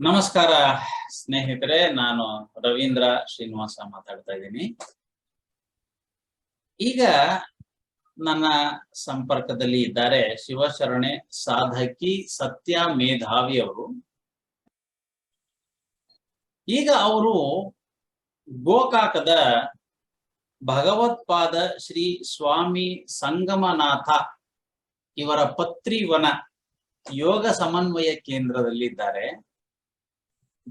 ನಮಸ್ಕಾರ ಸ್ನೇಹಿತರೆ, ನಾನು ರವೀಂದ್ರ ಶ್ರೀನಿವಾಸ ಮಾತಾಡ್ತಾ ಇದ್ದೀನಿ. ಈಗ ನನ್ನ ಸಂಪರ್ಕದಲ್ಲಿ ಇದ್ದಾರೆ ಶಿವಶರಣೆ ಸಾಧಕಿ ಸತ್ಯ ಮೇಧಾವಿ ಅವರು. ಈಗ ಅವರು ಗೋಕಾಕದ ಭಗವತ್ಪಾದ ಶ್ರೀ ಸ್ವಾಮಿ ಸಂಗಮನಾಥ ಇವರ ಪತ್ರಿವನ ಯೋಗ ಸಮನ್ವಯ ಕೇಂದ್ರದಲ್ಲಿದ್ದಾರೆ.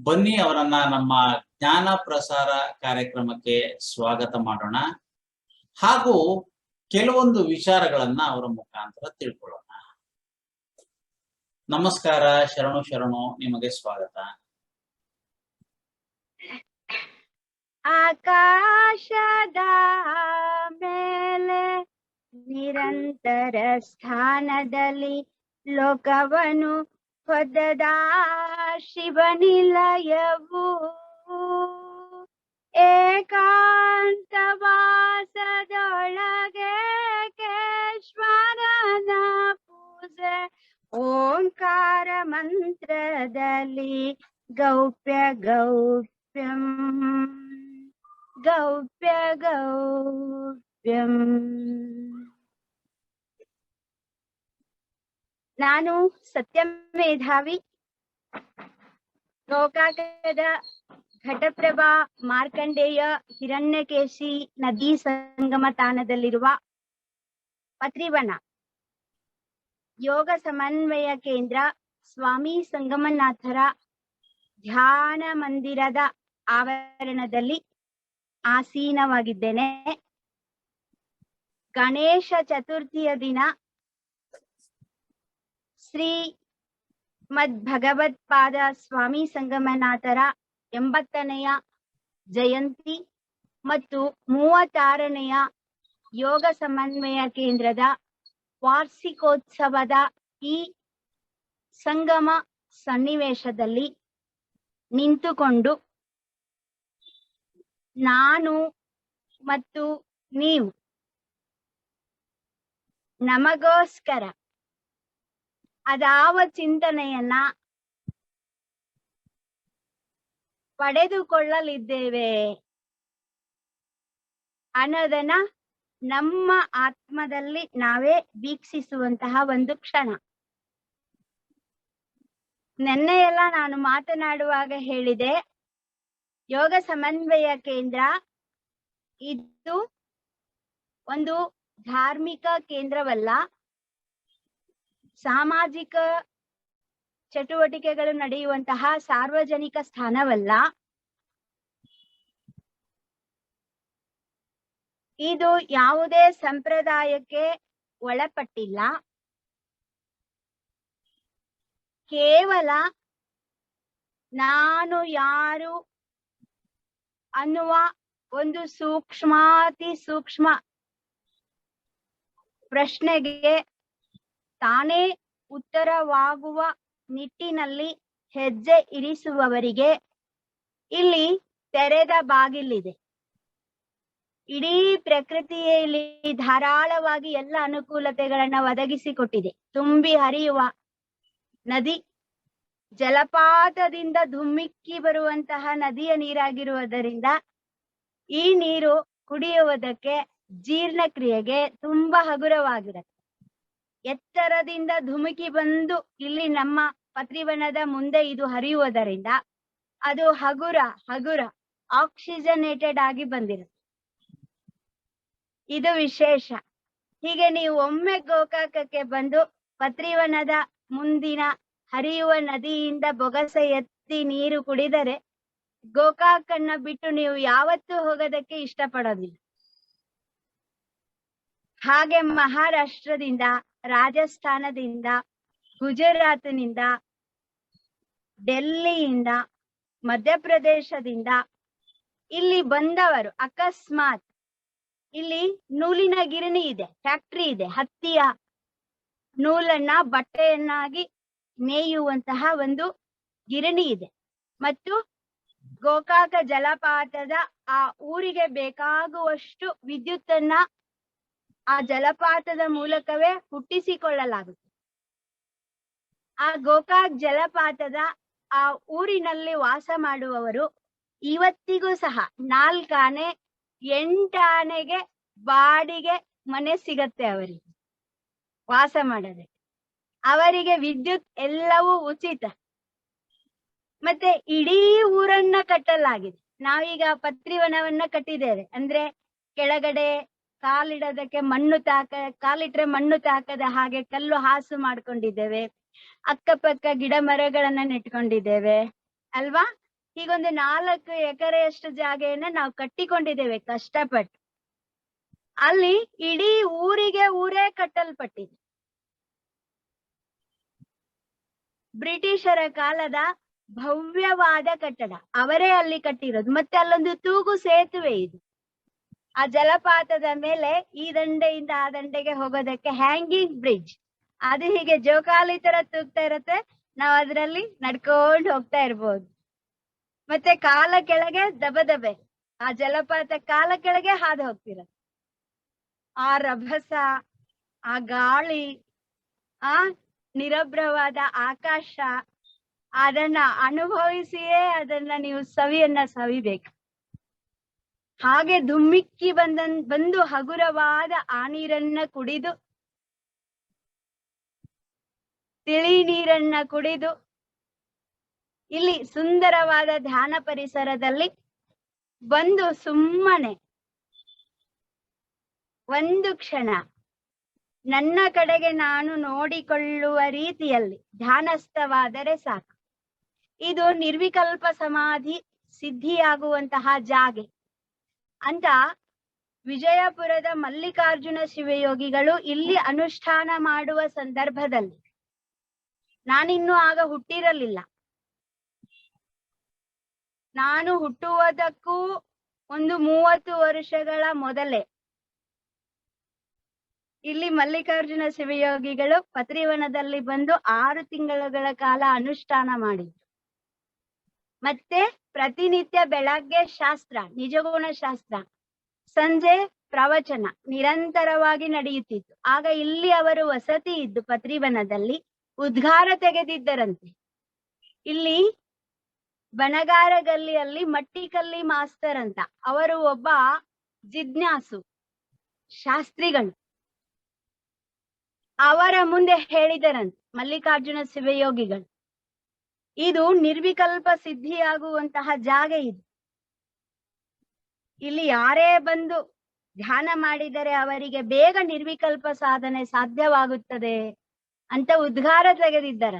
ಬನ್ನಿ ಅವರನ್ನ ನಮ್ಮ ಜ್ಞಾನ ಪ್ರಸಾರ ಕಾರ್ಯಕ್ರಮಕ್ಕೆ ಸ್ವಾಗತ ಮಾಡೋಣ. ಹಾಗೂ ಕೆಲವೊಂದು ವಿಚಾರಗಳನ್ನ ಅವರ ಮುಖಾಂತರ ತಿಳ್ಕೊಳ್ಳೋಣ. ನಮಸ್ಕಾರ, ಶರಣು ಶರಣು, ನಿಮಗೆ ಸ್ವಾಗತ. ಆಕಾಶದ ಮೇಲೆ ನಿರಂತರ ಸ್ಥಾನದಲ್ಲಿ ಲೋಕವನು ಹೊದದ? ಶಿವನಿಲಯವು ಏಕಾಂತವಾಸದೊಳಗೆ ಕೇಶ್ವರನ ಪೂಜೆ ಓಂಕಾರ ಮಂತ್ರದಲ್ಲಿ ಗೌಪ್ಯ ಗೌಪ್ಯಂ ಗೌಪ್ಯ ಗೌಪ್ಯಂ ನಾನು ಸತ್ಯ ಗೋಕಾಕದ ಘಟಪ್ರಭಾ ಮಾರ್ಕಂಡೇಯ ಹಿರಣ್ಯಕೇಶಿ ನದಿ ಸಂಗಮ ತಾಣದಲ್ಲಿರುವ ಪತ್ರಿವನ ಯೋಗ ಸಮನ್ವಯ ಕೇಂದ್ರ ಸ್ವಾಮಿ ಸಂಗಮನಾಥರ ಧ್ಯಾನ ಮಂದಿರದ ಆವರಣದಲ್ಲಿ ಆಸೀನವಾಗಿದ್ದೇನೆ. ಗಣೇಶ ಚತುರ್ಥಿಯ ದಿನ ಶ್ರೀ ಮದ್ ಭಗವತ್ಪಾದ ಸ್ವಾಮಿ ಸಂಗಮನಾಥರ ಎಂಬತ್ತನೆಯ ಜಯಂತಿ ಮತ್ತು ಮೂವತ್ತಾರನೆಯ ಯೋಗ ಸಮನ್ವಯ ಕೇಂದ್ರದ ವಾರ್ಷಿಕೋತ್ಸವದ ಈ ಸಂಗಮ ಸನ್ನಿವೇಶದಲ್ಲಿ ನಿಂತುಕೊಂಡು ನಾನು ಮತ್ತು ನೀವು ನಮಗೋಸ್ಕರ ಅದಾವ ಚಿಂತನೆಯನ್ನ ಪಡೆದುಕೊಳ್ಳಲಿದ್ದೇವೆ. ಅನ್ನೋದನ್ನ ನಮ್ಮ ಆತ್ಮದಲ್ಲಿ ನಾವೇ ವೀಕ್ಷಿಸುವಂತಹ ಒಂದು ಕ್ಷಣ. ನೆನ್ನೆ ಎಲ್ಲ ನಾನು ಮಾತನಾಡುವಾಗ ಹೇಳಿದೆ, ಯೋಗ ಸಮನ್ವಯ ಕೇಂದ್ರ ಇದು ಒಂದು ಧಾರ್ಮಿಕ ಕೇಂದ್ರವಲ್ಲ. ಸಾಮಾಜಿಕ ಚಟುವಟಿಕೆಗಳು ನಡೆಯುವಂತಹ ಸಾರ್ವಜನಿಕ ಸ್ಥಾನವಲ್ಲ. ಇದು ಯಾವುದೇ ಸಂಪ್ರದಾಯಕ್ಕೆ ಒಳಪಟ್ಟಿಲ್ಲ. ಕೇವಲ ನಾನು ಯಾರು ಅನ್ನುವ ಒಂದು ಸೂಕ್ಷ್ಮಾತಿ ಸೂಕ್ಷ್ಮ ಪ್ರಶ್ನೆಗೆ ತಾನೇ ಉತ್ತರವಾಗುವ ನಿಟ್ಟಿನಲ್ಲಿ ಹೆಜ್ಜೆ ಇರಿಸುವವರಿಗೆ ಇಲ್ಲಿ ತೆರೆದ ಬಾಗಿಲಿದೆ. ಇಡೀ ಪ್ರಕೃತಿಯಲ್ಲಿ ಧಾರಾಳವಾಗಿ ಎಲ್ಲ ಅನುಕೂಲತೆಗಳನ್ನ ಒದಗಿಸಿಕೊಟ್ಟಿದೆ. ತುಂಬಿ ಹರಿಯುವ ನದಿ, ಜಲಪಾತದಿಂದ ಧುಮ್ಮಿಕ್ಕಿ ಬರುವಂತಹ ನದಿಯ ನೀರಾಗಿರುವುದರಿಂದ ಈ ನೀರು ಕುಡಿಯುವುದಕ್ಕೆ ಜೀರ್ಣಕ್ರಿಯೆಗೆ ತುಂಬಾ ಹಗುರವಾಗಿರುತ್ತೆ. ಎತ್ತರದಿಂದ ಧುಮುಕಿ ಬಂದು ಇಲ್ಲಿ ನಮ್ಮ ಪತ್ರಿವನದ ಮುಂದೆ ಇದು ಹರಿಯುವುದರಿಂದ ಅದು ಹಗುರ ಹಗುರ ಆಕ್ಸಿಜನೇಟೆಡ್ ಆಗಿ ಬಂದಿರುತ್ತೆ. ಇದು ವಿಶೇಷ. ಹೀಗೆ ನೀವು ಒಮ್ಮೆ ಗೋಕಾಕಕ್ಕೆ ಬಂದು ಪತ್ರಿವನದ ಮುಂದಿನ ಹರಿಯುವ ನದಿಯಿಂದ ಬೊಗಸೆ ಎತ್ತಿ ನೀರು ಕುಡಿದರೆ ಗೋಕಾಕನ್ನ ಬಿಟ್ಟು ನೀವು ಯಾವತ್ತೂ ಹೋಗೋದಕ್ಕೆ ಇಷ್ಟಪಡೋದಿಲ್ಲ. ಹಾಗೆ ಮಹಾರಾಷ್ಟ್ರದಿಂದ ರಾಜಸ್ಥಾನದಿಂದ, ಗುಜರಾತ್ನಿಂದ, ಡೆಲ್ಲಿಯಿಂದ, ಮಧ್ಯಪ್ರದೇಶದಿಂದ ಇಲ್ಲಿ ಬಂದವರು. ಅಕಸ್ಮಾತ್ ಇಲ್ಲಿ ನೂಲಿನ ಗಿರಣಿ ಇದೆ, ಫ್ಯಾಕ್ಟ್ರಿ ಇದೆ. ಹತ್ತಿಯ ನೂಲನ್ನ ಬಟ್ಟೆಯನ್ನಾಗಿ ನೇಯುವಂತಹ ಒಂದು ಗಿರಣಿ ಇದೆ. ಮತ್ತು ಗೋಕಾಕ ಜಲಪಾತದ ಆ ಊರಿಗೆ ಬೇಕಾಗುವಷ್ಟು ವಿದ್ಯುತ್ತನ್ನ ಆ ಜಲಪಾತದ ಮೂಲಕವೇ ಹುಟ್ಟಿಸಿಕೊಳ್ಳಲಾಗುತ್ತೆ ಆ ಗೋಕಾಕ್ ಜಲಪಾತದ ಆ ಊರಿನಲ್ಲಿ ವಾಸ ಮಾಡುವವರು ಇವತ್ತಿಗೂ ಸಹ ನಾಲ್ಕಾನೆ ಎಂಟಾನೆಗೆ ಬಾಡಿಗೆ ಮನೆ ಸಿಗತ್ತೆ ಅವರಿಗೆ. ವಾಸ ಮಾಡದೆ. ಅವರಿಗೆ ವಿದ್ಯುತ್ ಎಲ್ಲವೂ ಉಚಿತ. ಮತ್ತೆ ಇಡೀ ಊರನ್ನ ಕಟ್ಟಲಾಗಿದೆ. ನಾವೀಗ ಪತ್ರಿವನವನ್ನ ಕಟ್ಟಿದ್ದೇವೆ. ಅಂದ್ರೆ ಕೆಳಗಡೆ ಕಾಲಿಡೋದಕ್ಕೆ ಮಣ್ಣು ತಾಕ, ಕಾಲಿಟ್ರೆ ಮಣ್ಣು ತಾಕದ ಹಾಗೆ ಕಲ್ಲು ಹಾಸು ಮಾಡ್ಕೊಂಡಿದ್ದೇವೆ. ಅಕ್ಕಪಕ್ಕ ಗಿಡ ಮರಗಳನ್ನ ನೆಟ್ಕೊಂಡಿದ್ದೇವೆ. ಅಲ್ವಾ? ಹೀಗೊಂದು ನಾಲ್ಕು ಎಕರೆಯಷ್ಟು ಜಾಗೆಯನ್ನ ನಾವು ಕಟ್ಟಿಕೊಂಡಿದ್ದೇವೆ ಕಷ್ಟಪಟ್ಟು. ಅಲ್ಲಿ ಇಡೀ ಊರಿಗೆ ಊರೇ ಕಟ್ಟಲ್ಪಟ್ಟಿದೆ. ಬ್ರಿಟಿಷರ ಕಾಲದ ಭವ್ಯವಾದ ಕಟ್ಟಡ. ಅವರೇ ಅಲ್ಲಿ ಕಟ್ಟಿರೋದು. ಮತ್ತೆ ಅಲ್ಲೊಂದು ತೂಗು ಸೇತುವೆ ಇದೆ. ಆ ಜಲಪಾತದ ಮೇಲೆ ಈ ದಂಡೆಯಿಂದ ಆ ದಂಡೆಗೆ ಹೋಗೋದಕ್ಕೆ ಹ್ಯಾಂಗಿಂಗ್ ಬ್ರಿಡ್ಜ್ ಅದು ಹೀಗೆ ಜೋಕಾಲಿ ತರ ತೂಗ್ತಾ ಇರತ್ತೆ. ನಾವ್ ಅದ್ರಲ್ಲಿ ನಡ್ಕೊಂಡು ಹೋಗ್ತಾ ಇರ್ಬೋದು. ಮತ್ತೆ ಕಾಲ ಕೆಳಗೆ ದಬದಬೆ ಆ ಜಲಪಾತ ಕಾಲ ಕೆಳಗೆ ಹಾದು ಹೋಗ್ತಿರ. ಆ ರಭಸ, ಆ ಗಾಳಿ, ಆ ನಿರಭ್ರವಾದ ಆಕಾಶ, ಅದನ್ನ ಅನುಭವಿಸಿಯೇ ಅದನ್ನ ನೀವು ಸವಿಯನ್ನ ಸವಿಬೇಕು. ಹಾಗೆ ಧುಮ್ಮಿಕ್ಕಿ ಬಂದ ಬಂದು ಹಗುರವಾದ ಆ ನೀರನ್ನ ಕುಡಿದು, ತಿಳಿ ನೀರನ್ನ ಕುಡಿದು, ಇಲ್ಲಿ ಸುಂದರವಾದ ಧ್ಯಾನ ಪರಿಸರದಲ್ಲಿ ಬಂದು ಸುಮ್ಮನೆ, ಒಂದು ಕ್ಷಣ, ನನ್ನ ಕಡೆಗೆ ನಾನು ನೋಡಿಕೊಳ್ಳುವ ರೀತಿಯಲ್ಲಿ ಧ್ಯಾನಸ್ಥವಾದರೆ ಸಾಕು. ಇದು ನಿರ್ವಿಕಲ್ಪ ಸಮಾಧಿ ಸಿದ್ಧಿಯಾಗುವಂತಹ ಜಾಗೆ. ಅಂತ ವಿಜಯಪುರದ ಮಲ್ಲಿಕಾರ್ಜುನ ಶಿವಯೋಗಿಗಳು ಇಲ್ಲಿ ಅನುಷ್ಠಾನ ಮಾಡುವ ಸಂದರ್ಭದಲ್ಲಿ. ನಾನಿನ್ನು ಆಗ ಹುಟ್ಟಿರಲಿಲ್ಲ. ನಾನು ಹುಟ್ಟುವುದಕ್ಕೂ ಒಂದು ಮೂವತ್ತು ವರ್ಷಗಳ ಮೊದಲೇ ಇಲ್ಲಿ ಮಲ್ಲಿಕಾರ್ಜುನ ಶಿವಯೋಗಿಗಳು ಪತ್ರಿವನದಲ್ಲಿ ಬಂದು ಆರು ತಿಂಗಳುಗಳ ಕಾಲ ಅನುಷ್ಠಾನ ಮಾಡಿದ್ರು. ಮತ್ತೆ ಪ್ರತಿನಿತ್ಯ ಬೆಳಗ್ಗೆ ಶಾಸ್ತ್ರ, ನಿಜಗುಣ ಶಾಸ್ತ್ರ, ಸಂಜೆ ಪ್ರವಚನ ನಿರಂತರವಾಗಿ ನಡೆಯುತ್ತಿತ್ತು. ಆಗ ಇಲ್ಲಿ ಅವರು ವಸತಿ ಇದ್ದು ಪತ್ರಿವನದಲ್ಲಿ ಉದ್ಗಾರ ತೆಗೆದಿದ್ದರಂತೆ. ಇಲ್ಲಿ ಬನಗಾರ ಗಲ್ಲಿಯಲ್ಲಿ ಮಟ್ಟಿಕಲ್ಲಿ ಮಾಸ್ತರ್ ಅಂತ. ಅವರು ಒಬ್ಬ ಜಿಜ್ಞಾಸು ಶಾಸ್ತ್ರಿಗಳು. ಅವರ ಮುಂದೆ ಹೇಳಿದರಂತೆ ಮಲ್ಲಿಕಾರ್ಜುನ ಶಿವಯೋಗಿಗಳು. ಇದು ನಿರ್ವಿಕಲ್ಪ ಸಿದ್ಧಿಯಾಗುವಂತಹ ಜಾಗ ಇದು. ಇಲ್ಲಿ ಯಾರೇ ಬಂದು ಧ್ಯಾನ ಮಾಡಿದರೆ ಅವರಿಗೆ ಬೇಗ ನಿರ್ವಿಕಲ್ಪ ಸಾಧನೆ ಸಾಧ್ಯವಾಗುತ್ತದೆ ಅಂತ ಉದ್ಗಾರ ತೆಗೆದಿದ್ದಾರ.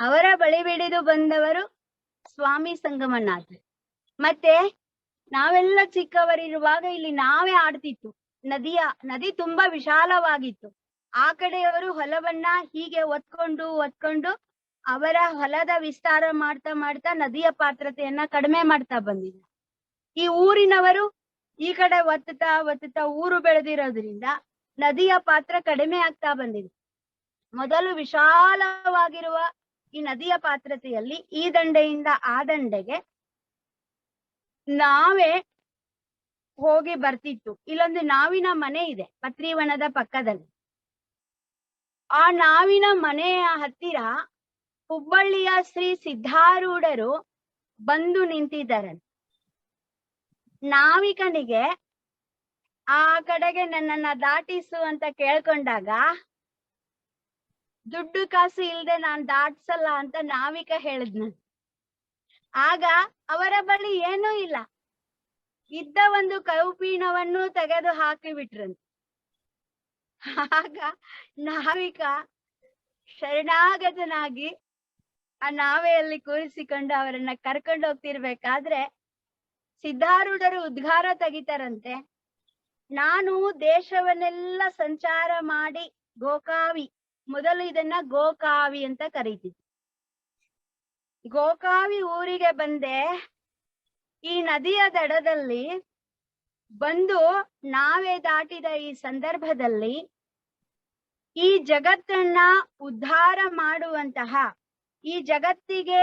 ಅವರ ಬಳಿ ಬಿಡಿದು ಬಂದವರು ಸ್ವಾಮಿ ಸಂಗಮನಾಥ ಮತ್ತೆ ನಾವೆಲ್ಲ ಚಿಕ್ಕವರಿರುವಾಗ ಇಲ್ಲಿ ನಾವೇ ಆಡ್ತಿತ್ತು. ನದಿಯ, ನದಿ ತುಂಬಾ ವಿಶಾಲವಾಗಿತ್ತು. ಆ ಕಡೆಯವರು ಹೊಲವನ್ನ ಹೀಗೆ ಒತ್ಕೊಂಡು ಒತ್ಕೊಂಡು ಅವರ ಹೊಲದ ವಿಸ್ತಾರ ಮಾಡ್ತಾ ಮಾಡ್ತಾ ನದಿಯ ಪಾತ್ರತೆಯನ್ನ ಕಡಿಮೆ ಮಾಡ್ತಾ ಬಂದಿದೆ. ಈ ಊರಿನವರು ಈ ಕಡೆ ಒತ್ತುತ್ತಾ ಒತ್ತುತ್ತಾ ಊರು ಬೆಳೆದಿರೋದ್ರಿಂದ ನದಿಯ ಪಾತ್ರ ಕಡಿಮೆ ಆಗ್ತಾ ಬಂದಿದೆ. ಮೊದಲು ವಿಶಾಲವಾಗಿರುವ ಈ ನದಿಯ ಪಾತ್ರತೆಯಲ್ಲಿ ಈ ದಂಡೆಯಿಂದ ಆ ದಂಡೆಗೆ ನಾವೇ ಹೋಗಿ ಬರ್ತಿತ್ತು. ಇಲ್ಲೊಂದು ನಾವಿನ ಮನೆ ಇದೆ ಪತ್ರಿವನದ ಪಕ್ಕದಲ್ಲಿ. ಆ ನಾವಿನ ಮನೆಯ ಹತ್ತಿರ ಹುಬ್ಬಳ್ಳಿಯ ಶ್ರೀ ಸಿದ್ಧಾರೂಢರು ಬಂದು ನಿಂತಿದ್ದಾರೆ. ನಾವಿಕನಿಗೆ ಆ ಕಡೆಗೆ ನನ್ನನ್ನ ದಾಟಿಸು ಅಂತ ಕೇಳ್ಕೊಂಡಾಗ, ದುಡ್ಡು ಕಾಸು ಇಲ್ದೆ ನಾನ್ ದಾಟ್ಸಲ್ಲ ಅಂತ ನಾವಿಕ ಹೇಳಿದ್ನ. ಆಗ ಅವರ ಬಳಿ ಏನೂ ಇಲ್ಲ. ಇದ್ದ ಒಂದು ಕೌಪೀಣವನ್ನು ತೆಗೆದು ಹಾಕಿ ಆಗ ನಾವಿಕ ಶರಣಾಗತನಾಗಿ ಆ ನಾವೆಯಲ್ಲಿ ಕೂರಿಸಿಕೊಂಡು ಅವರನ್ನ ಕರ್ಕೊಂಡು ಹೋಗ್ತಿರ್ಬೇಕಾದ್ರೆ ಸಿದ್ಧಾರೂಢರು ಉದ್ಗಾರ ತೆಗಿತಾರಂತೆ. ನಾನು ದೇಶವನ್ನೆಲ್ಲ ಸಂಚಾರ ಮಾಡಿ ಗೋಕಾವಿ, ಮೊದಲು ಇದನ್ನ ಗೋಕಾವಿ ಅಂತ ಕರೀತಿದ್ವಿ. ಗೋಕಾವಿ ಊರಿಗೆ ಬಂದೆ, ಈ ನದಿಯ ದಡದಲ್ಲಿ ಬಂದು ನಾವೇ ದಾಟಿದ ಈ ಸಂದರ್ಭದಲ್ಲಿ ಈ ಜಗತ್ತನ್ನ ಉದ್ಧಾರ ಮಾಡುವಂತಹ ಈ ಜಗತ್ತಿಗೆ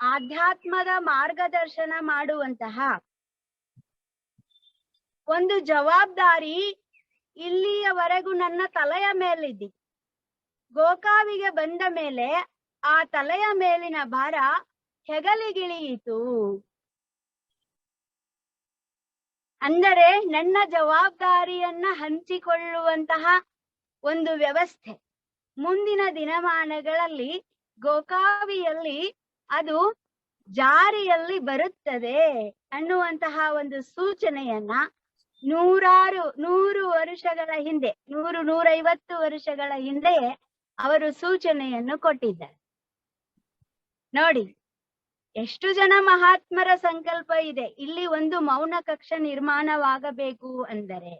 ಆಧ್ಯಾತ್ಮದ ಮಾರ್ಗದರ್ಶನ ಮಾಡುವಂತಹ ಒಂದು ಜವಾಬ್ದಾರಿ ಇಲ್ಲಿಯವರೆಗೂ ನನ್ನ ತಲೆಯ ಮೇಲಿದ್ದಿ ಗೋಕಾವಿಗೆ ಬಂದ ಮೇಲೆ ಆ ತಲೆಯ ಮೇಲಿನ ಭಾರ ಹೆಗಲಿಗಿಳಿಯಿತು. ಅಂದರೆ ನನ್ನ ಜವಾಬ್ದಾರಿಯನ್ನ ಹಂಚಿಕೊಳ್ಳುವಂತಹ ಒಂದು ವ್ಯವಸ್ಥೆ. ಮುಂದಿನ ದಿನಮಾನಗಳಲ್ಲಿ ಗೋಕಾವಿಯಲ್ಲಿ ಅದು ಜಾರಿಯಲ್ಲಿ ಬರುತ್ತದೆ ಅನ್ನುವಂತಹ ಒಂದು ಸೂಚನೆಯನ್ನ ನೂರಾರು, ನೂರು ವರ್ಷಗಳ ಹಿಂದೆ, ನೂರು, ನೂರೈವತ್ತು ವರ್ಷಗಳ ಹಿಂದೆ ಅವರು ಸೂಚನೆಯನ್ನು ಕೊಟ್ಟಿದ್ದಾರೆ. ನೋಡಿ, ಎಷ್ಟು ಜನ ಮಹಾತ್ಮರ ಸಂಕಲ್ಪ ಇದೆ. ಇಲ್ಲಿ ಒಂದು ಮೌನ ಕಕ್ಷ ನಿರ್ಮಾಣವಾಗಬೇಕು ಅಂದರೆ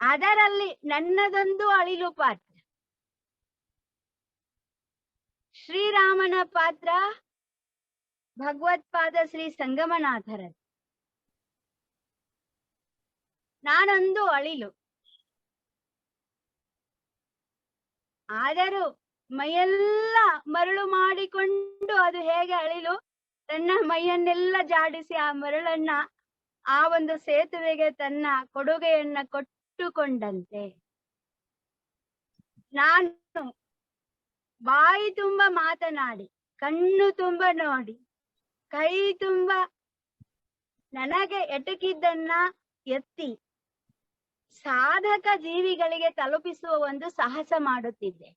ಅದರಲ್ಲಿ ನನ್ನದೊಂದು ಅಳಿಲು ಪಾತ್ರ ಶ್ರೀರಾಮನ ಪಾತ್ರ ಭಗವತ್ಪಾದ ಶ್ರೀ ಸಂಗಮನಾಥರ ನಾನೊಂದು ಅಳಿಲು. ಆದರೂ ಮೈಯೆಲ್ಲ ಮರಳು ಮಾಡಿಕೊಂಡು ಅದು ಹೇಗೆ ಅಳಿಲು? ತನ್ನ ಮೈಯನ್ನೆಲ್ಲ ಜಾಡಿಸಿ ಆ ಮರಳನ್ನ ಆ ಒಂದು ಸೇತುವೆಗೆ ತನ್ನ ಕೊಡುಗೆಯನ್ನ ಕೊಟ್ಟುಕೊಂಡಂತೆ. ನಾನು ಬಾಯಿ ತುಂಬ ಮಾತನಾಡಿ, ಕಣ್ಣು ತುಂಬ ನೋಡಿ, ಕೈ ತುಂಬ ನನಗೆ ಎಟಕಿದ್ದನ್ನ ಎತ್ತಿ ಸಾಧಕ ಜೀವಿಗಳಿಗೆ ತಲುಪಿಸುವ ಒಂದು ಸಾಹಸ ಮಾಡುತ್ತಿದ್ದೆ.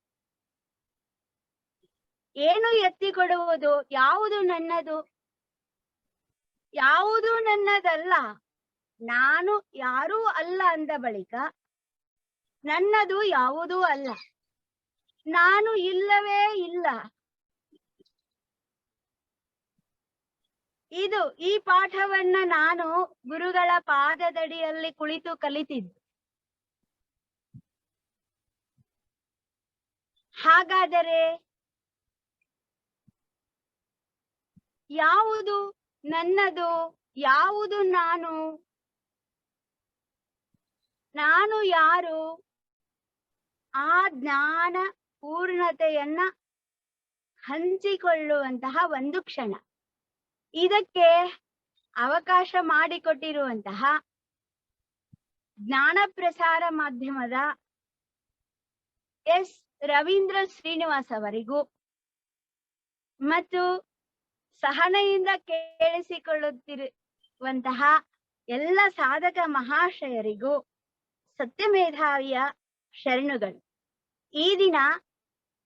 ಏನು ಎತ್ತಿಕೊಡುವುದು? ಯಾವುದು ನನ್ನದು? ಯಾವುದು ನನ್ನದಲ್ಲ? ನಾನು ಯಾರೂ ಅಲ್ಲ ಅಂದ ಬಳಿಕ ನನ್ನದು ಯಾವುದೂ ಅಲ್ಲ. ನಾನು ಇಲ್ಲವೇ ಇಲ್ಲ. ಇದು ಈ ಪಾಠವನ್ನ ನಾನು ಗುರುಗಳ ಪಾದದಡಿಯಲ್ಲಿ ಕುಳಿತು ಕಲಿತಿದ್ದು. ಹಾಗಾದರೆ ಯಾವುದು ನನ್ನದು, ಯಾವುದು ನಾನು? ನಾನು ಯಾರು? ಆ ಜ್ಞಾನ ಪೂರ್ಣತೆಯನ್ನ ಹಂಚಿಕೊಳ್ಳುವಂತಹ ಒಂದು ಕ್ಷಣ. ಇದಕ್ಕೆ ಅವಕಾಶ ಮಾಡಿಕೊಟ್ಟಿರುವಂತಹ ಜ್ಞಾನ ಪ್ರಸಾರ ಮಾಧ್ಯಮದ ಎಸ್. ರವೀಂದ್ರ ಶ್ರೀನಿವಾಸ್ ಅವರಿಗೂ ಮತ್ತು ಸಹನೆಯಿಂದ ಕೇಳಿಸಿಕೊಳ್ಳುತ್ತಿರುವಂತಹ ಎಲ್ಲ ಸಾಧಕ ಮಹಾಶಯರಿಗೂ ಸತ್ಯಮೇಧಾವಿಯ ಶರಣುಗಳು. ಈ ದಿನ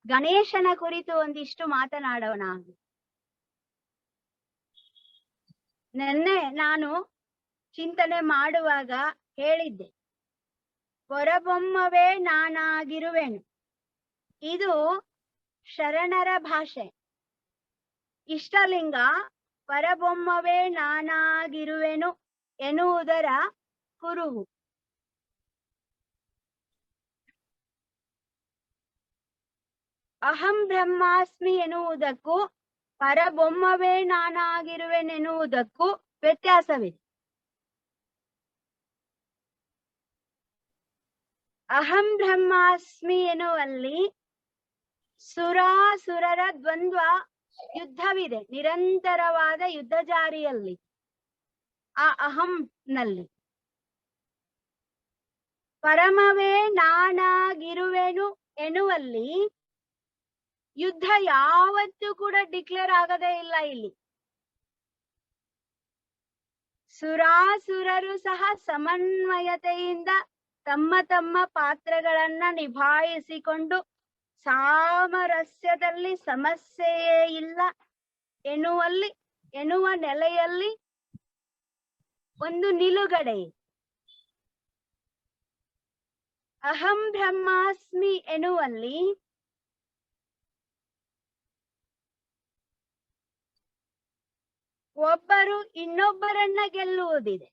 ಗಣೇಶನ ಕುರಿತು ಒಂದಿಷ್ಟು ಮಾತನಾಡೋಣ. ನೆನ್ನೆ ನಾನು ಚಿಂತನೆ ಮಾಡುವಾಗ ಹೇಳಿದ್ದೆ. ಹೊರಬೊಮ್ಮವೇ ನಾನಾಗಿರುವೆನು. ಇದು ಶರಣರ ಭಾಷೆ. ಇಷ್ಟಲಿಂಗ ಪರಬೊಮ್ಮವೇ ನಾನಾಗಿರುವೆನು ಎನ್ನುವುದರ ಕುರುಹು. ಅಹಂ ಬ್ರಹ್ಮಾಸ್ಮಿ ಎನ್ನುವುದಕ್ಕೂ ಪರಬೊಮ್ಮವೇ ನಾನಾಗಿರುವೆನೆನ್ನುವುದಕ್ಕೂ ವ್ಯತ್ಯಾಸವಿದೆ. ಅಹಂ ಬ್ರಹ್ಮಾಸ್ಮಿ ಎನ್ನುವಲ್ಲಿ ಸುರಾಸುರರ ದ್ವಂದ್ವ ಯುದ್ಧವಿದೆ, ನಿರಂತರವಾದ ಯುದ್ಧ ಜಾರಿಯಲ್ಲಿ, ಆ ಅಹಂ ನಲ್ಲಿ ಪರಮವೇ ನಾನಾಗಿರುವೆನು ಎನ್ನುವಲ್ಲಿ ಯುದ್ಧ ಯಾವತ್ತೂ ಕೂಡ ಡಿಕ್ಲೇರ್ ಆಗದೇ ಇಲ್ಲ ಇಲ್ಲಿ. ಸುರಾಸುರರು ಸಹ ಸಮನ್ವಯತೆಯಿಂದ ತಮ್ಮ ತಮ್ಮ ಪಾತ್ರಗಳನ್ನ ನಿಭಾಯಿಸಿಕೊಂಡು ಸಾಮರಸ್ಯದಲ್ಲಿ ಸಮಸ್ಯೆಯೇ ಇಲ್ಲ ಎನ್ನುವಲ್ಲಿ, ಎನ್ನುವ ನೆಲೆಯಲ್ಲಿ ಒಂದು ನಿಲುಗಡೆ. ಅಹಂ ಬ್ರಹ್ಮಾಸ್ಮಿ ಎನ್ನುವಲ್ಲಿ ಒಬ್ಬರು ಇನ್ನೊಬ್ಬರನ್ನ ಗೆಲ್ಲುವುದಿದೆ.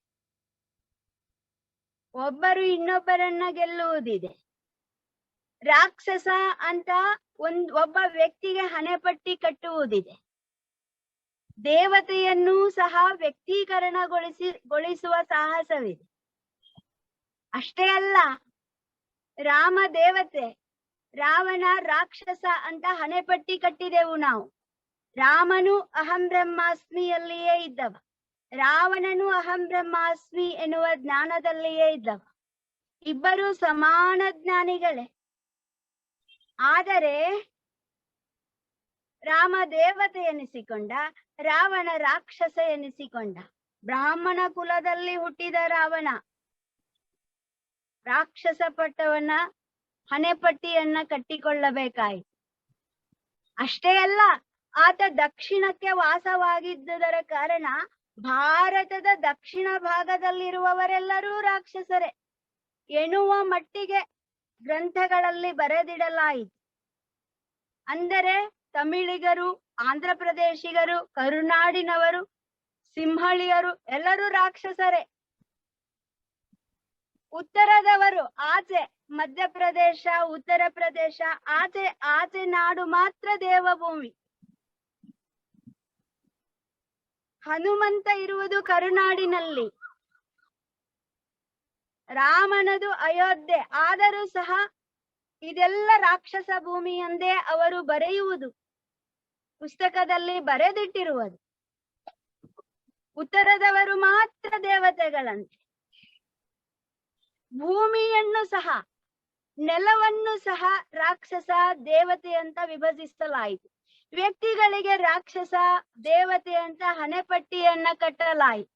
ಒಬ್ಬರು ಇನ್ನೊಬ್ಬರನ್ನ ಗೆಲ್ಲುವುದಿದೆ. ರಾಕ್ಷಸ ಅಂತ ಒಂದ್, ಒಬ್ಬ ವ್ಯಕ್ತಿಗೆ ಹಣೆಪಟ್ಟಿ ಕಟ್ಟುವುದಿದೆ. ದೇವತೆಯನ್ನು ಸಹ ವ್ಯಕ್ತೀಕರಣಗೊಳಿಸಿ, ಗೊಳಿಸುವ ಸಾಹಸವಿದೆ. ಅಷ್ಟೇ ಅಲ್ಲ, ರಾಮ ದೇವತೆ, ರಾವಣ ರಾಕ್ಷಸ ಅಂತ ಹಣೆಪಟ್ಟಿ ಕಟ್ಟಿದೆವು ನಾವು. ರಾಮನು ಅಹಂ ಬ್ರಹ್ಮಾಸ್ಮಿಯಲ್ಲಿಯೇ ಇದ್ದವ. ರಾವಣನು ಅಹಂ ಬ್ರಹ್ಮಾಸ್ಮಿ ಎನ್ನುವ ಜ್ಞಾನದಲ್ಲಿಯೇ ಇದ್ದವ. ಇಬ್ಬರು ಸಮಾನ ಜ್ಞಾನಿಗಳೇ. ಆದರೆ ರಾಮ ದೇವತೆ ಎನಿಸಿಕೊಂಡ, ರಾವಣ ರಾಕ್ಷಸ ಎನಿಸಿಕೊಂಡ, ಬ್ರಾಹ್ಮಣ ಕುಲದಲ್ಲಿ ಹುಟ್ಟಿದ ರಾವಣ, ರಾಕ್ಷಸ ಪಟ್ಟವನ ಹಣೆಪಟ್ಟಿಯನ್ನ ಕಟ್ಟಿಕೊಳ್ಳಬೇಕಾಯಿತು. ಅಷ್ಟೇ ಅಲ್ಲ ಆತ ದಕ್ಷಿಣಕ್ಕೆ ವಾಸವಾಗಿದ್ದುದರ ಕಾರಣ ಭಾರತದ ದಕ್ಷಿಣ ಭಾಗದಲ್ಲಿರುವವರೆಲ್ಲರೂ ರಾಕ್ಷಸರೇ. ಎಣುವ ಮಟ್ಟಿಗೆ ಗ್ರಂಥಗಳಲ್ಲಿ ಬರೆದಿಡಲಾಯಿತು. ಅಂದರೆ ತಮಿಳಿಗರು ಆಂಧ್ರ ಪ್ರದೇಶಿಗರು ಕರುನಾಡಿನವರು, ಸಿಂಹಳಿಯರು ಎಲ್ಲರೂ ರಾಕ್ಷಸರೇ. ಉತ್ತರದವರು ಆಚೆ ಮಧ್ಯಪ್ರದೇಶ ಉತ್ತರ ಪ್ರದೇಶ ಆಚೆ ಆಚೆ ನಾಡು ಮಾತ್ರ ದೇವಭೂಮಿ. ಹನುಮಂತ ಇರುವುದು ಕರುನಾಡಿನಲ್ಲಿ. ರಾಮನದು ಅಯೋಧ್ಯೆ, ಆದರೂ ಸಹ ಇದೆಲ್ಲ ರಾಕ್ಷಸ ಭೂಮಿ ಎಂದೇ ಅವರು ಬರೆಯುವುದು. ಪುಸ್ತಕದಲ್ಲಿ ಬರೆದಿಟ್ಟಿರುವುದು. ಉತ್ತರದವರು ಮಾತ್ರ ದೇವತೆಗಳಂತೆ. ಭೂಮಿಯನ್ನು ಸಹ, ನೆಲವನ್ನು ಸಹ ರಾಕ್ಷಸ ದೇವತೆ ಅಂತ ವಿಭಜಿಸಲಾಯಿತು. ವ್ಯಕ್ತಿಗಳಿಗೆ ರಾಕ್ಷಸ, ದೇವತೆ ಅಂತ ಹಣೆಪಟ್ಟಿಯನ್ನ ಕಟ್ಟಲಾಯಿ.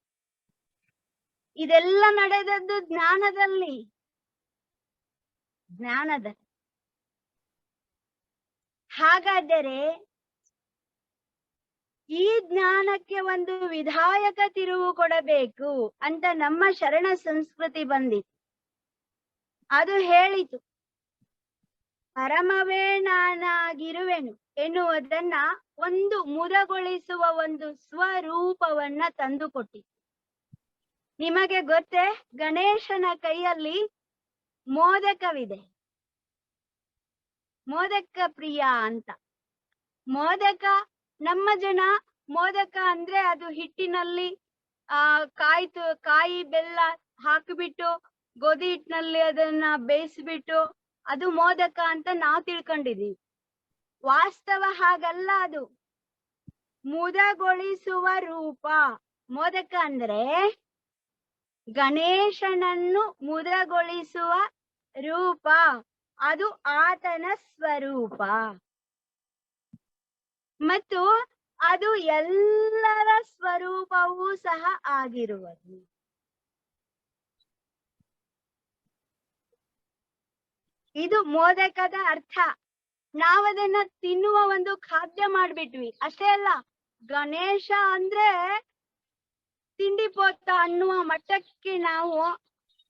ಇದೆಲ್ಲ ನಡೆದದ್ದು ಜ್ಞಾನದಲ್ಲಿ. ಜ್ಞಾನದಲ್ಲಿ. ಹಾಗಾದರೆ ಈ ಜ್ಞಾನಕ್ಕೆ ಒಂದು ವಿಧಾಯಕ ತಿರುವು ಕೊಡಬೇಕು ಅಂತ ನಮ್ಮ ಶರಣ ಸಂಸ್ಕೃತಿ ಬಂದಿತ್ತು. ಅದು ಹೇಳಿತು. ಪರಮವೇ ನಾನಾಗಿರುವೆನು ಎನ್ನುವುದನ್ನ ಒಂದು ಮುದಗೊಳಿಸುವ ಒಂದು ಸ್ವರೂಪವನ್ನ ತಂದುಕೊಟ್ಟಿ. ನಿಮಗೆ ಗೊತ್ತೇ, ಗಣೇಶನ ಕೈಯಲ್ಲಿ ಮೋದಕವಿದೆ. ಮೋದಕ ಪ್ರಿಯ ಅಂತ. ಮೋದಕ, ನಮ್ಮ ಜನ ಮೋದಕ ಅಂದ್ರೆ ಅದು ಹಿಟ್ಟಿನಲ್ಲಿ, ಆ, ಕಾಯ್ತು, ಕಾಯಿ ಬೆಲ್ಲ ಹಾಕಿಬಿಟ್ಟು, ಗೋಧಿ ಹಿಟ್ಟಿನಲ್ಲಿ ಅದನ್ನ ಬೇಯಿಸ್ಬಿಟ್ಟು ಅದು ಮೋದಕ ಅಂತ ನಾವು ತಿಳ್ಕೊಂಡಿದೀವಿ. ವಾಸ್ತವ ಹಾಗಲ್ಲ ಅದು. ಮುದಗೊಳಿಸುವ ರೂಪ. ಮೋದಕ ಅಂದ್ರೆ ಗಣೇಶನನ್ನು ಮುದಗೊಳಿಸುವ ರೂಪ. ಅದು ಆತನ ಸ್ವರೂಪ. ಮತ್ತು ಅದು ಎಲ್ಲರ ಸ್ವರೂಪವೂ ಸಹ ಆಗಿರುವುದು. ಇದು ಮೋದಕದ ಅರ್ಥ. ನಾವದನ್ನ ತಿನ್ನುವ ಒಂದು ಖಾದ್ಯ ಮಾಡ್ಬಿಟ್ವಿ. ಅಷ್ಟೇ ಅಲ್ಲ, ಗಣೇಶ ಅಂದ್ರೆ ತಿಂಡಿ ಪೋತ ಅನ್ನುವ ಮಟ್ಟಕ್ಕೆ ನಾವು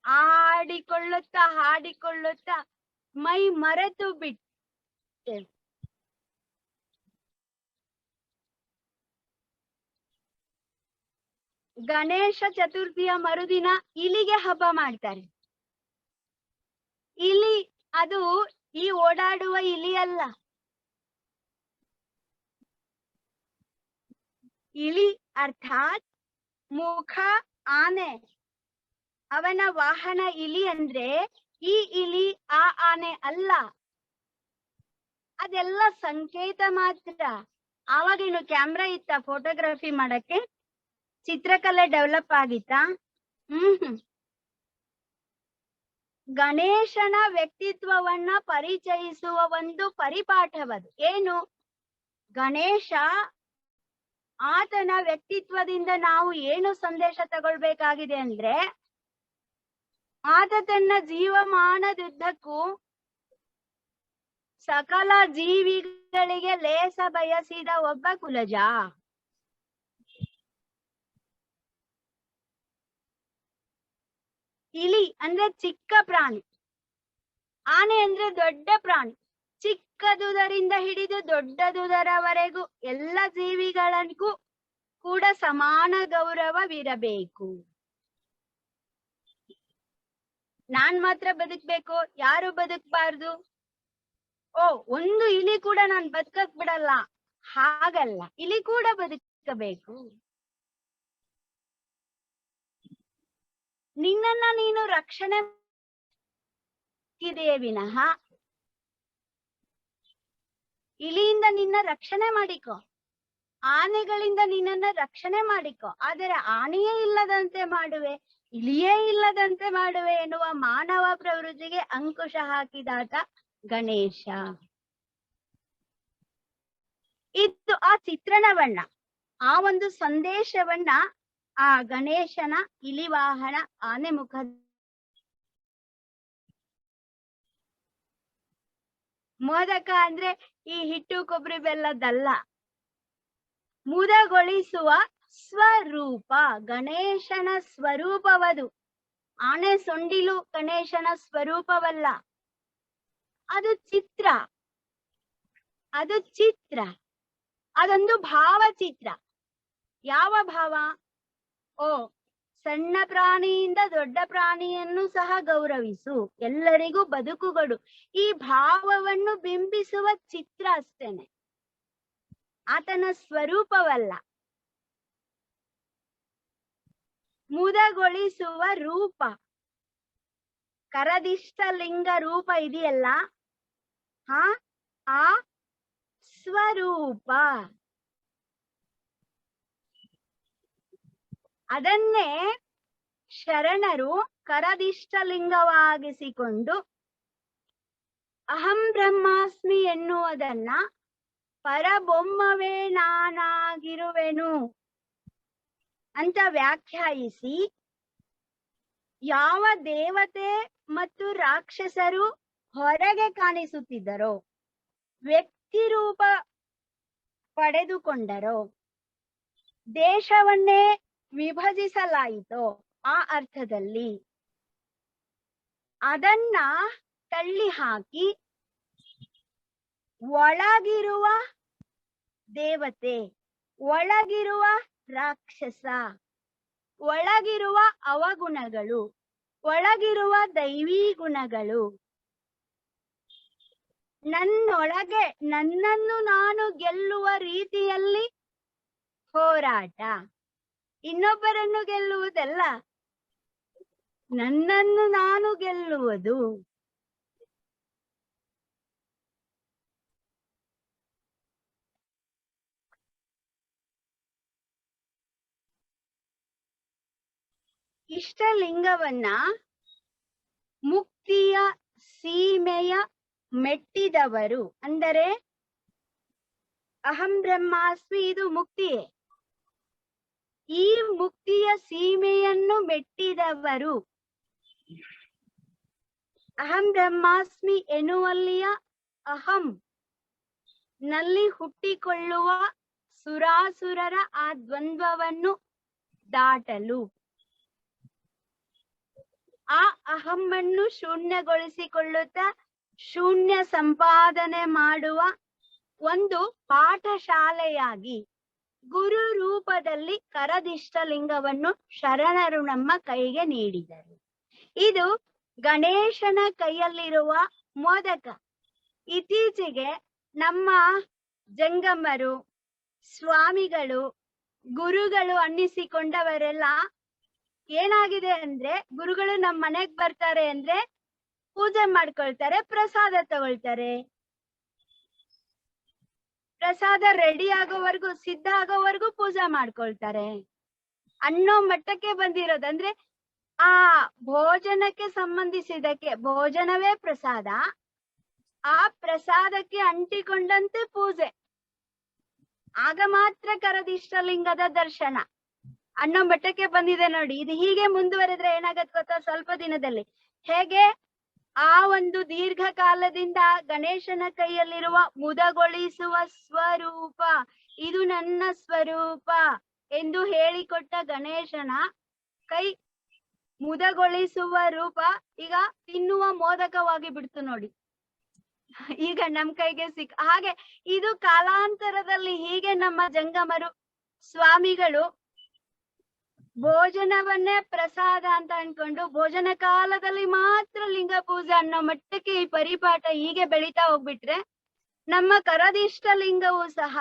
ಆಡಿಕೊಳ್ಳುತ್ತಾ, ಹಾಡಿಕೊಳ್ಳುತ್ತಾ ಮೈ ಮರೆತು ಬಿಟ್ಟೇವೆ ಗಣೇಶ ಚತುರ್ಥಿಯ ಮರುದಿನ ಇಲಿಗೆ ಹಬ್ಬ ಮಾಡ್ತಾರೆ. ಇಲಿ ಅದು ಈ ಓಡಾಡುವ ಇಲಿ ಅಲ್ಲ. ಇಲಿ ಅರ್ಥಾತ್ ಮುಖ ಆನೆ. ಅವನ ವಾಹನ ಇಲಿ ಅಂದ್ರೆ ಈ ಇಲಿ ಆ ಆನೆ ಅಲ್ಲ. ಅದೆಲ್ಲ ಸಂಕೇತ ಮಾತ್ರ. ಆವಾಗಿನ ಕ್ಯಾಮ್ರಾ ಇತ್ತ ಫೋಟೋಗ್ರಫಿ ಮಾಡಕ್ಕೆ? ಚಿತ್ರಕಲೆ ಡೆವಲಪ್ ಆಗಿತ್ತಾ? ಹ್ಮ್ ಹ್ಮ್. ಗಣೇಶನ ವ್ಯಕ್ತಿತ್ವವನ್ನ ಪರಿಚಯಿಸುವ ಒಂದು ಪರಿಪಾಠವದು. ಏನು? ಗಣೇಶ ಆತನ ವ್ಯಕ್ತಿತ್ವದಿಂದ ನಾವು ಏನು ಸಂದೇಶ ತಗೊಳ್ಬೇಕಾಗಿದೆ ಅಂದ್ರೆ, ಆತ ತನ್ನ ಜೀವಮಾನದುದ್ದಕ್ಕೂ ಸಕಲ ಜೀವಿಗಳಿಗೆ ಲೇಸ ಬಯಸಿದ ಒಬ್ಬ ಕುಲಜ. ಇಲಿ ಅಂದ್ರೆ ಚಿಕ್ಕ ಪ್ರಾಣಿ. ಆನೆ ಅಂದ್ರೆ ದೊಡ್ಡ ಪ್ರಾಣಿ. ಚಿಕ್ಕದುದರಿಂದ ಹಿಡಿದು ದೊಡ್ಡದುದರವರೆಗೂ ಎಲ್ಲ ಜೀವಿಗಳಿಗೂ ಕೂಡ ಸಮಾನ ಗೌರವವಿರಬೇಕು. ನಾನ್ ಮಾತ್ರ ಬದುಕ್ಬೇಕು, ಯಾರು ಬದುಕ್ಬಾರ್ದು? ಓ, ಒಂದು ಇಲಿ ಕೂಡ ನಾನ್ ಬದುಕಕ್ ಬಿಡಲ್ಲ. ಹಾಗಲ್ಲ, ಇಲಿ ಕೂಡ ಬದುಕಬೇಕು. ನಿನ್ನನ್ನ ನೀನು ರಕ್ಷಣೆ ಇದೆಯೇ ವಿನಃ? ಇಲಿಯಿಂದ ನಿನ್ನ ರಕ್ಷಣೆ ಮಾಡಿಕೊ. ಆನೆಗಳಿಂದ ನಿನ್ನನ್ನ ರಕ್ಷಣೆ ಮಾಡಿಕೊ. ಆದರೆ ಆನೆಯೇ ಇಲ್ಲದಂತೆ ಮಾಡುವೆ, ಇಲಿಯೇ ಇಲ್ಲದಂತೆ ಮಾಡುವೆ ಎನ್ನುವ ಮಾನವ ಪ್ರವೃತ್ತಿಗೆ ಅಂಕುಶ ಹಾಕಿದಾತ ಗಣೇಶ. ಇತ್ತು ಆ ಚಿತ್ರಣವನ್ನ, ಆ ಒಂದು ಸಂದೇಶವನ್ನ ಆ ಗಣೇಶನ ಇಲಿವಾಹನ ಆನೆ ಮುಖ ಮೋದಕ ಅಂದ್ರೆ ಈ ಹಿಟ್ಟು ಕೊಬ್ಬರಿ ಬೆಲ್ಲದಲ್ಲ. ಮುದಗೊಳಿಸುವ ಸ್ವರೂಪ, ಗಣೇಶನ ಸ್ವರೂಪವದು. ಆನೆ ಸೊಂಡಿಲು ಗಣೇಶನ ಸ್ವರೂಪವಲ್ಲ. ಅದು ಚಿತ್ರ. ಅದು ಚಿತ್ರ. ಅದೊಂದು ಭಾವಚಿತ್ರ. ಯಾವ ಭಾವ? ಓ, ಸಣ್ಣ ಪ್ರಾಣಿಯಿಂದ ದೊಡ್ಡ ಪ್ರಾಣಿಯನ್ನು ಸಹ ಗೌರವಿಸು. ಎಲ್ಲರಿಗೂ ಬದುಕುಗಳು ಈ ಭಾವವನ್ನು ಬಿಂಬಿಸುವ ಚಿತ್ರ ಅಷ್ಟೇನೆ. ಆತನ ಸ್ವರೂಪವಲ್ಲ. ಮುದಗೊಳಿಸುವ ರೂಪ. ಕರದಿಷ್ಟ ಲಿಂಗ ರೂಪ ಇದೆಯಲ್ಲ? ಹಾ? ಆ? ಸ್ವರೂಪ. ಅದನ್ನೇ ಶರಣರು ಕರದಿಷ್ಟಲಿಂಗವಾಗಿಸಿಕೊಂಡು ಅಹಂ ಬ್ರಹ್ಮಾಸ್ಮಿ ಎನ್ನುವುದನ್ನ ಪರಬೊಮ್ಮವೇ ನಾನಾಗಿರುವೆನು ಅಂತ ವ್ಯಾಖ್ಯಾಯಿಸಿ ಯಾವ ದೇವತೆ ಮತ್ತು ರಾಕ್ಷಸರು ಹೊರಗೆ ಕಾಣಿಸುತ್ತಿದ್ದರೋ, ವ್ಯಕ್ತಿ ರೂಪ ಪಡೆದುಕೊಂಡರೋ, ದೇಶವನ್ನೇ ವಿಭಜಿಸಲಾಯಿತೋ ಆ ಅರ್ಥದಲ್ಲಿ. ಅದನ್ನ ತಳ್ಳಿ ಹಾಕಿ ಒಳಗಿರುವ ದೇವತೆ, ಒಳಗಿರುವ ರಾಕ್ಷಸ, ಒಳಗಿರುವ ಅವಗುಣಗಳು, ಒಳಗಿರುವ ದೈವೀ ಗುಣಗಳು. ನನ್ನೊಳಗೆ ನನ್ನನ್ನು ನಾನು ಗೆಲ್ಲುವ ರೀತಿಯಲ್ಲಿ ಹೋರಾಟ. ಇನ್ನೊಬ್ಬರನ್ನು ಗೆಲ್ಲುವುದಲ್ಲ. ನನ್ನನ್ನು ನಾನು ಗೆಲ್ಲುವುದು. ಇಷ್ಟಲಿಂಗವನ್ನ ಮುಕ್ತಿಯ ಸೀಮೆಯ ಮೆಟ್ಟಿದವರು. ಅಂದರೆ ಅಹಂ ಬ್ರಹ್ಮಾಸ್ಮಿ ಇದು ಮುಕ್ತಿಯೇ. ಈ ಮುಕ್ತಿಯ ಸೀಮೆಯನ್ನು ಮೆಟ್ಟಿದವರು. ಅಹಂ ಬ್ರಹ್ಮಾಸ್ಮಿ ಎನ್ನುವಲ್ಲಿಯ ಅಹಂ. ನಲ್ಲಿ ಹುಟ್ಟಿಕೊಳ್ಳುವ ಸುರಾಸುರರ ಆ ದ್ವಂದ್ವವನ್ನು ದಾಟಲು. ಆ ಅಹಮ್ಮನ್ನು ಶೂನ್ಯಗೊಳಿಸಿಕೊಳ್ಳುತ್ತಾ ಶೂನ್ಯ ಸಂಪಾದನೆ ಮಾಡುವ ಒಂದು ಪಾಠಶಾಲೆಯಾಗಿ. ಗುರು ರೂಪದಲ್ಲಿ ಕರದಿಷ್ಟ ಲಿಂಗವನ್ನು ಶರಣರು ನಮ್ಮ ಕೈಗೆ ನೀಡಿದರು. ಇದು ಗಣೇಶನ ಕೈಯಲ್ಲಿರುವ ಮೋದಕ. ಇತ್ತೀಚೆಗೆ ನಮ್ಮ ಜಂಗಮರು, ಸ್ವಾಮಿಗಳು, ಗುರುಗಳು ಅನ್ನಿಸಿಕೊಂಡವರೆಲ್ಲ ಏನಾಗಿದೆ ಅಂದ್ರೆ ಗುರುಗಳು ನಮ್ಮ ಮನೆಗ್ ಬರ್ತಾರೆ ಅಂದ್ರೆ ಪೂಜೆ ಮಾಡ್ಕೊಳ್ತಾರೆ, ಪ್ರಸಾದ ತಗೊಳ್ತಾರೆ. ಪ್ರಸಾದ ರೆಡಿ ಆಗೋವರೆಗೂ, ಸಿದ್ಧ ಆಗೋವರೆಗೂ ಪೂಜೆ ಮಾಡ್ಕೊಳ್ತಾರೆ. ಅನ್ನೋ ಮಟ್ಟಕ್ಕೆ ಬಂದಿರೋದು. ಅಂದ್ರೆ ಆ ಭೋಜನಕ್ಕೆ ಸಂಬಂಧಿಸಿದಕ್ಕೆ ಭೋಜನವೇ ಪ್ರಸಾದ. ಆ ಪ್ರಸಾದಕ್ಕೆ ಅಂಟಿಕೊಂಡಂತೆ ಪೂಜೆ. ಆಗ ಮಾತ್ರ ಕರದಿಷ್ಟಲಿಂಗದ ದರ್ಶನ. ಅನ್ನೋ ಮಟ್ಟಕ್ಕೆ ಬಂದಿದೆ ನೋಡಿ. ಇದು ಹೀಗೆ ಮುಂದುವರೆದ್ರೆ ಏನಾಗತ್ತೆ ಗೊತ್ತಾ? ಸ್ವಲ್ಪ ದಿನದಲ್ಲಿ. ಹೇಗೆ? ಆ ಒಂದು ದೀರ್ಘಕಾಲದಿಂದ ಗಣೇಶನ ಕೈಯಲ್ಲಿರುವ ಮುದಗೊಳಿಸುವ ಸ್ವರೂಪ. ಇದು ನನ್ನ ಸ್ವರೂಪ ಎಂದು ಹೇಳಿಕೊಟ್ಟ ಗಣೇಶನ ಕೈ ಮುದಗೊಳಿಸುವ ರೂಪ ಈಗ ತಿನ್ನುವ ಮೋದಕವಾಗಿ ಬಿಡ್ತು ನೋಡಿ. ಈಗ ನಮ್ ಕೈಗೆ ಸಿಕ್, ಹಾಗೆ ಇದು ಕಾಲಾಂತರದಲ್ಲಿ ಹೀಗೆ ನಮ್ಮ ಜಂಗಮರು, ಸ್ವಾಮಿಗಳು ಭೋಜನವನ್ನೇ ಪ್ರಸಾದ ಅಂತ ಅನ್ಕೊಂಡು ಭೋಜನ ಕಾಲದಲ್ಲಿ ಮಾತ್ರ ಲಿಂಗ ಪೂಜೆ ಅನ್ನೋ ಮಟ್ಟಕ್ಕೆ ಈ ಪರಿಪಾಠ ಹೀಗೆ ಬೆಳೀತಾ ಹೋಗ್ಬಿಟ್ರೆ ನಮ್ಮ ಕರದಿಷ್ಟ ಲಿಂಗವು ಸಹ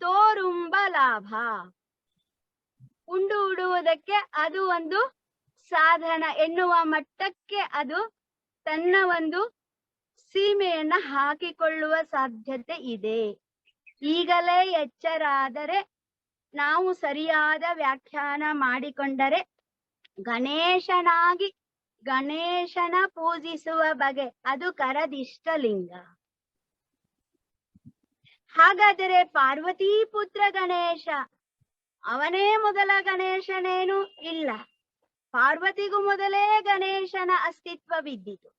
ತೋರುಂಬ ಲಾಭ. ಉಂಡು ಉಡುವುದಕ್ಕೆ ಅದು ಒಂದು ಸಾಧನ ಎನ್ನುವ ಮಟ್ಟಕ್ಕೆ ಅದು ತನ್ನ ಒಂದು ಸೀಮೆಯನ್ನ ಹಾಕಿಕೊಳ್ಳುವ ಸಾಧ್ಯತೆ ಇದೆ. ಈಗಲೇ ಎಚ್ಚರಾದರೆ ನಾವು ಸರಿಯಾದ ವ್ಯಾಖ್ಯಾನ ಮಾಡಿಕೊಂಡರೆ ಗಣೇಶನಾಗಿ ಗಣೇಶನ ಪೂಜಿಸುವ ಬಗೆ ಅದು ಕರದಿಷ್ಟಲಿಂಗ. ಹಾಗಾದರೆ ಪಾರ್ವತಿ ಪುತ್ರ ಗಣೇಶ, ಅವನೇ ಮೊದಲ ಗಣೇಶನೇನು ಇಲ್ಲ. ಪಾರ್ವತಿಗೂ ಮೊದಲೇ ಗಣೇಶನ ಅಸ್ತಿತ್ವವಿದ್ದಿತು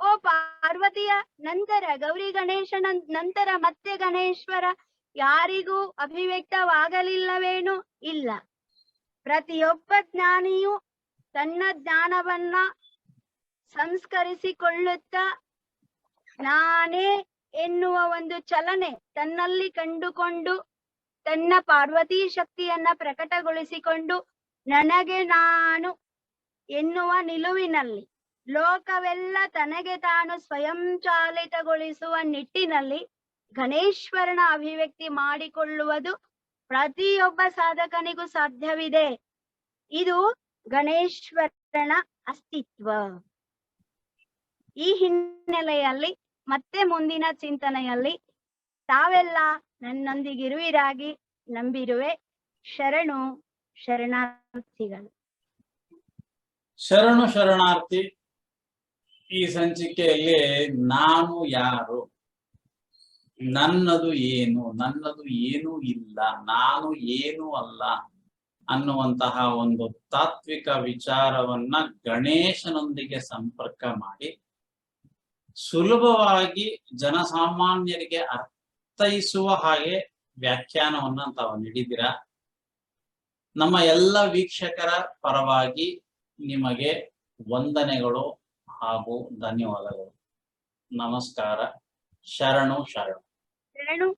ಓ ಪಾರ್ವತಿಯ ನಂತರ ಗೌರಿ ಗಣೇಶನ ನಂತರ ಮತ್ತೆ ಗಣೇಶ್ವರ ಯಾರಿಗೂ ಅಭಿವ್ಯಕ್ತವಾಗಲಿಲ್ಲವೇನು ಇಲ್ಲ. ಪ್ರತಿಯೊಬ್ಬ ಜ್ಞಾನಿಯು ತನ್ನ ಜ್ಞಾನವನ್ನ ಸಂಸ್ಕರಿಸಿಕೊಳ್ಳುತ್ತಾ ನಾನೇ ಎನ್ನುವ ಒಂದು ಚಲನೆ ತನ್ನಲ್ಲಿ ಕಂಡುಕೊಂಡು ತನ್ನ ಪಾರ್ವತಿ ಶಕ್ತಿಯನ್ನ ಪ್ರಕಟಗೊಳಿಸಿಕೊಂಡು ನನಗೆ ನಾನು ಎನ್ನುವ ನಿಲುವಿನಲ್ಲಿ, ಲೋಕವೆಲ್ಲ ತನಗೆ ತಾನು ಸ್ವಯಂ ಚಾಲಿತಗೊಳಿಸುವ ನಿಟ್ಟಿನಲ್ಲಿ ಗಣೇಶ್ವರನ ಅಭಿವ್ಯಕ್ತಿ ಮಾಡಿಕೊಳ್ಳುವುದು ಪ್ರತಿಯೊಬ್ಬ ಸಾಧಕನಿಗೂ ಸಾಧ್ಯವಿದೆ. ಇದು ಗಣೇಶ್ವರನ ಅಸ್ತಿತ್ವ. ಈ ಹಿನ್ನೆಲೆಯಲ್ಲಿ, ಮತ್ತೆ ಮುಂದಿನ ಚಿಂತನೆಯಲ್ಲಿ, ತಾವೆಲ್ಲ ನನ್ನೊಂದಿಗಿರುವಿರಾಗಿ ನಂಬಿರುವೆ. ಶರಣು ಶರಣಾರ್ಥಿಗಳು. ಶರಣು ಶರಣಾರ್ಥಿ, ಈ ಸಂಚಿಕೆಯಲ್ಲಿ ನಾನು ಯಾರು? ನನ್ನದು ಏನು, ನನ್ನದು ಏನೂ ಇಲ್ಲ, ನಾನು ಏನೂ ಅಲ್ಲ ಅನ್ನುವಂತಹ ಒಂದು ತಾತ್ವಿಕ ವಿಚಾರವನ್ನ ಗಣೇಶನೊಂದಿಗೆ ಸಂಪರ್ಕ ಮಾಡಿ ಸುಲಭವಾಗಿ ಜನಸಾಮಾನ್ಯರಿಗೆ ಅರ್ಥೈಸುವ ಹಾಗೆ ವ್ಯಾಖ್ಯಾನವನ್ನ ತಾವು ನೀಡಿದಿರ ನಮ್ಮ ಎಲ್ಲ ವೀಕ್ಷಕರ ಪರವಾಗಿ ನಿಮಗೆ ವಂದನೆಗಳು ಹಾಗೂ ಧನ್ಯವಾದಗಳು. ನಮಸ್ಕಾರ. ಶರಣು ಶರಣು. ಶರಣು